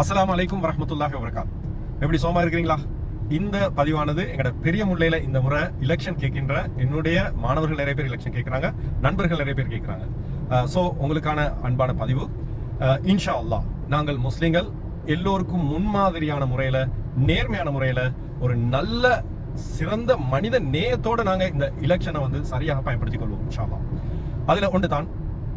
அஸ்லாம் அலைக்கும் வரமத்துல்லாஹி வபரகாத். எப்படி சோமா இருக்கிறீங்களா? இந்த பதிவானது எங்களோட பெரிய முல்லையில இந்த முறை எலெக்ஷன் கேட்கின்ற என்னுடைய மாணவர்கள் நிறைய பேர் எலெக்ஷன் கேட்கறாங்க நண்பர்கள் நிறைய பேர் கேட்கறாங்க. ஸோ உங்களுக்கான அன்பான பதிவு. இன்ஷா அல்லா நாங்கள் முஸ்லீம்கள் எல்லோருக்கும் முன்மாதிரியான முறையில நேர்மையான முறையில ஒரு நல்ல சிறந்த மனித நேயத்தோட நாங்க இந்த எலெக்ஷனை வந்து சரியாக பயன்படுத்திக் கொள்வோம் இன்ஷா அதுல ஒன்று தான்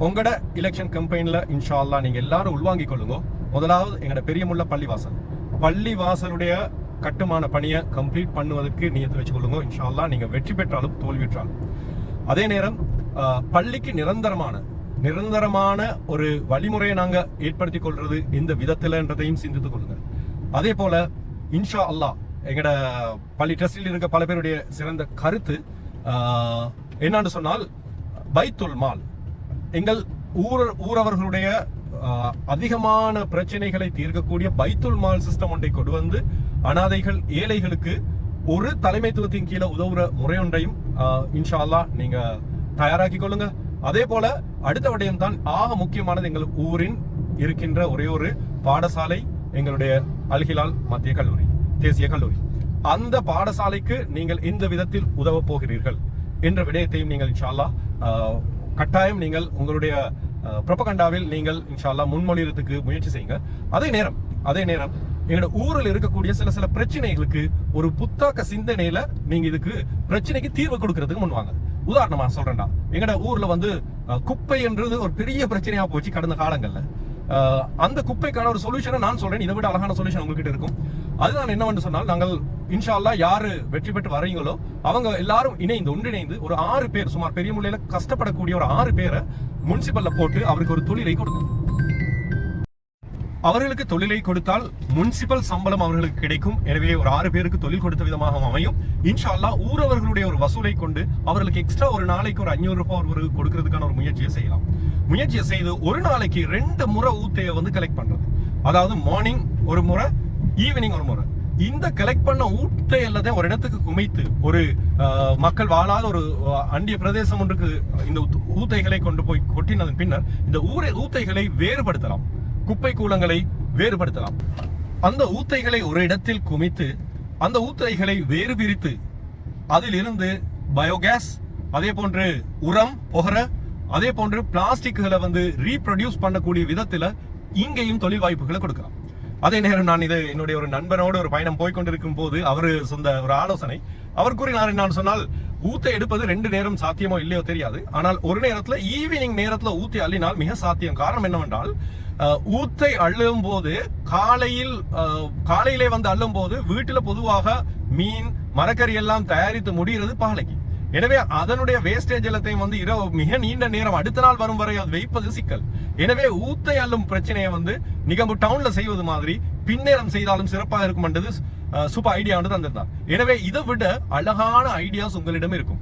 உங்களோட எலெக்ஷன் கம்பெயின்ல இன்ஷா அல்லா நீங்க எல்லாரும் உள்வாங்கிக் கொள்ளுங்க. முதலாவது எங்களோட பெரியமுள்ள பள்ளிவாசல். பள்ளிவாசலுடைய கட்டுமான பணியை கம்ப்ளீட் பண்ணுவதற்கு நியத்து வச்சுக்கொள்ளுங்க. இன்ஷா அல்லாஹ் வெற்றி பெற்றாலும் தோல்வியுற்றாலும் அதே நேரம் பள்ளிக்கு நிரந்தரமான நிரந்தரமான ஒரு வழிமுறையை நாங்கள் ஏற்படுத்திக் கொள்றது இந்த விதத்தில்ன்றதையும் சிந்தித்துக் கொள்ளுங்க அதே போல இன்ஷா அல்லாஹ் எங்களோட பள்ளி ட்ரஸ்டில் இருக்க பல பேருடைய சிறந்த கருத்து அஹ், என்னன்னு சொன்னால் பைத்துல் மால். எங்கள் ஊர் ஊரவர்களுடைய அதிகமான பிரச்சனைகளை தீர்க்கக்கூடிய பைத்துல் மால் சிஸ்டம் ஒன்றை கொண்டு வந்து அனாதைகள் ஏழைகளுக்கு ஒரு தலைமைத்துவத்தின் கீழே உதவுற முறையொன்றையும் இன்ஷா அல்லா நீங்க தயாராக்கி கொள்ளுங்க. அதே போல அடுத்த விடயம் தான் ஆக முக்கியமானது எங்கள் ஊரின் இருக்கின்ற ஒரே ஒரு பாடசாலை எங்களுடைய அல்ஹிலால் மத்திய கல்லூரி தேசிய கல்லூரி. அந்த பாடசாலைக்கு நீங்கள் இந்த விதத்தில் உதவ போகிறீர்கள்? என்ற விடயத்தையும் நீங்கள் இன்ஷா ஆஹ், கட்டாயம் நீங்கள் உங்களுடைய ப்ரொபகண்டாவில் நீங்கள் இன்ஷால்லா முன்மொழியறதுக்கு முயற்சி செய்யுங்க. அதே நேரம் அதே நேரம் எங்களோட ஊரில் இருக்கக்கூடிய சில சில பிரச்சனைகளுக்கு ஒரு புத்தாக்க சிந்தனையில நீங்க இதுக்கு பிரச்சனைக்கு தீர்வு கொடுக்கறதுக்கு முன்வாங்க உதாரணமா சொல்றேன்டா. எங்கட ஊர்ல வந்து குப்பை என்றது ஒரு பெரிய பிரச்சனையா போச்சு கடந்த காலங்கள்ல. அந்த குப்பைக்கான ஒரு சொல்யூஷனை நான் சொல்றேன். இதை விட அழகான சொல்யூஷன் உங்ககிட்ட இருக்கும். அதுதான் என்னவென்று சொன்னால் நாங்கள் இன்ஷால்லா யாரு வெற்றி பெற்று வரீங்களோ அவங்க எல்லாரும் இணைந்து ஒன்றிணைந்து ஒரு ஆறு பேர் சுமார் பெரிய முறையில கஷ்டப்படக்கூடிய ஒரு ஆறு பேரை முனிசிபல்ல போட்டு அவருக்கு ஒரு தொழிலை கொடுக்கும் அவர்களுக்கு தொழிலை கொடுத்தால் முனிசிபல் சம்பளம் அவர்களுக்கு கிடைக்கும். எனவே ஒரு ஆறு பேருக்கு தொழில் கொடுத்த விதமாக அமையும். இன்ஷா அல்லாஹ் ஊரவர்களுடைய ஒரு வசூலை கொண்டு அவர்களுக்கு எக்ஸ்ட்ரா ஒரு நாளைக்கு ஒரு அஞ்சூறு ரூபாய் ஒரு கொடுக்கறதுக்கான ஒரு முயற்சியை செய்யலாம். முயற்சியை செய்து ஒரு நாளைக்கு ரெண்டு முறை ஊத்தையை வந்து கலெக்ட் பண்றது. அதாவது மார்னிங் ஒரு முறை ஈவினிங் ஒரு முறை. இந்த கலெக்ட் பண்ண ஊட்டை எல்லாத்தையும் ஒரு இடத்துக்கு குமைத்து ஒரு மக்கள் வாழாத ஒரு அண்டிய பிரதேசம் ஒன்றுக்கு இந்த ஊத்தைகளை கொண்டு போய் கொட்டினதன் பின்னர் இந்த ஊரை ஊத்தைகளை வேறுபடுத்தலாம். குப்பை கூலங்களை வேறுபடுத்தலாம். அந்த ஊத்தைகளை ஒரு இடத்தில் குமித்து அந்த ஊத்தைகளை வேறு பிரித்து அதிலிருந்து பயோகேஸ் அதே போன்று உரம் புகர அதே போன்று பிளாஸ்டிக்குகளை வந்து ரீப்ரொடியூஸ் பண்ணக்கூடிய விதத்தில் இங்கேயும் தொழில் வாய்ப்புகளை கொடுக்கலாம். அதே நேரம் நான் இது என்னுடைய ஒரு நண்பனோடு ஒரு பயணம் போய்கொண்டிருக்கும் போது அவர் சொந்த ஒரு ஆலோசனை. அவர் கூறினார் நான் சொன்னால் ஊத்தை எடுப்பது ரெண்டு நேரம் சாத்தியமோ இல்லையோ தெரியாது. ஆனால் ஒரு நேரத்துல ஈவினிங் நேரத்துல ஊத்தி அள்ளினால் மிக சாத்தியம். காரணம் என்னவென்றால் ஊத்தை அள்ளும் போது காலையில் காலையிலே வந்து அள்ளும் போது வீட்டுல பொதுவாக மீன் மரக்கறி எல்லாம் தயாரித்து முடிகிறது பாலைக்கு. எனவே அதனுடைய வேஸ்டேஜ் எல்லாத்தையும் வந்து இரவு மிக நீண்ட நேரம் அடுத்த நாள் வரும் வரை அது வைப்பது சிக்கல். எனவே ஊத்தை அள்ளும் பிரச்சனையை வந்து நிகம்பு டவுன்ல செய்வது மாதிரி பின்னேரம் செய்தாலும் சிறப்பாக இருக்கும் என்றது சூப்பர் ஐடியா வந்து தந்திருந்தார். எனவே இதை விட அழகான ஐடியாஸ் உங்களிடம் இருக்கும்.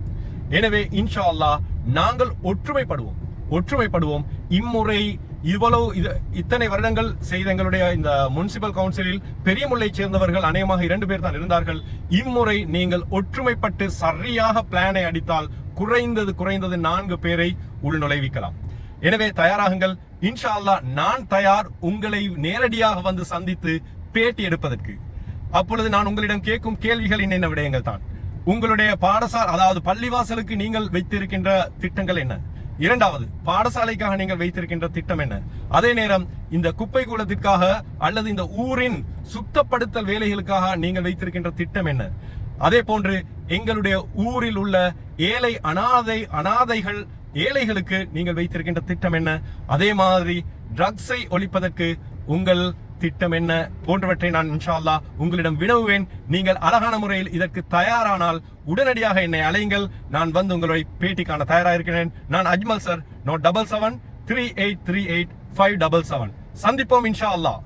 எனவே இன்ஷா அல்லா நாங்கள் ஒற்றுமைப்படுவோம். ஒற்றுமைப்படுவோம். இம்முறை இவ்வளவு இது இத்தனை வருடங்கள் செய்த எங்களுடைய இந்த முனிசிபல் கவுன்சிலில் பெரியமுல்லை சேர்ந்தவர்கள் அநேகமாக இரண்டு பேர் தான் இருந்தார்கள். இம்முறை நீங்கள் ஒற்றுமைப்பட்டு சரியாக பிளானை அடித்தால் குறைந்தது குறைந்தது நான்கு பேரை உள்நுழைவிக்கலாம். எனவே தயாராகுங்கள். இன்ஷா அல்லாஹ் நான் தயார். உங்களை நேரடியாக வந்து சந்தித்து பேட்டி எடுப்பதற்கு. அப்பொழுது நான் உங்களிடம் கேட்கும் கேள்விகள் என்னென்ன விடயங்கள் தான். உங்களுடைய பாடசார் அதாவது பள்ளிவாசலுக்கு நீங்கள் வைத்திருக்கின்ற திட்டங்கள் என்ன? இரண்டாவது பாடசாலைக்காக நீங்கள் வைத்திருக்கின்ற திட்டம் என்ன? அதே நேரம் இந்த குப்பை கூலத்திற்காக அல்லது இந்த ஊரின் சுத்தப்படுத்தல் வேலைகளுக்காக நீங்கள் வைத்திருக்கின்ற திட்டம் என்ன? அதே போன்று எங்களுடைய ஊரில் உள்ள ஏழை அனாதை அனாதைகள் ஏழைகளுக்கு நீங்கள் வைத்திருக்கின்ற திட்டம் என்ன? அதே மாதிரி ட்ரக்ஸை ஒழிப்பதற்கு உங்கள் திட்டம் என்ன? போன்றவற்றை நான் இன்ஷா அல்லாஹ் உங்களிடம் வினவுவேன். நீங்கள் அழகான முறையில் இதற்கு தயாரானால் உடனடியாக என்னை அலையுங்கள் நான் வந்து உங்களை பேட்டிக்கான தயாராக இருக்கிறேன் நான் Ajmal sir. No double seven three eight three eight five double seven சந்திப்போம் இன்ஷா அல்லாஹ்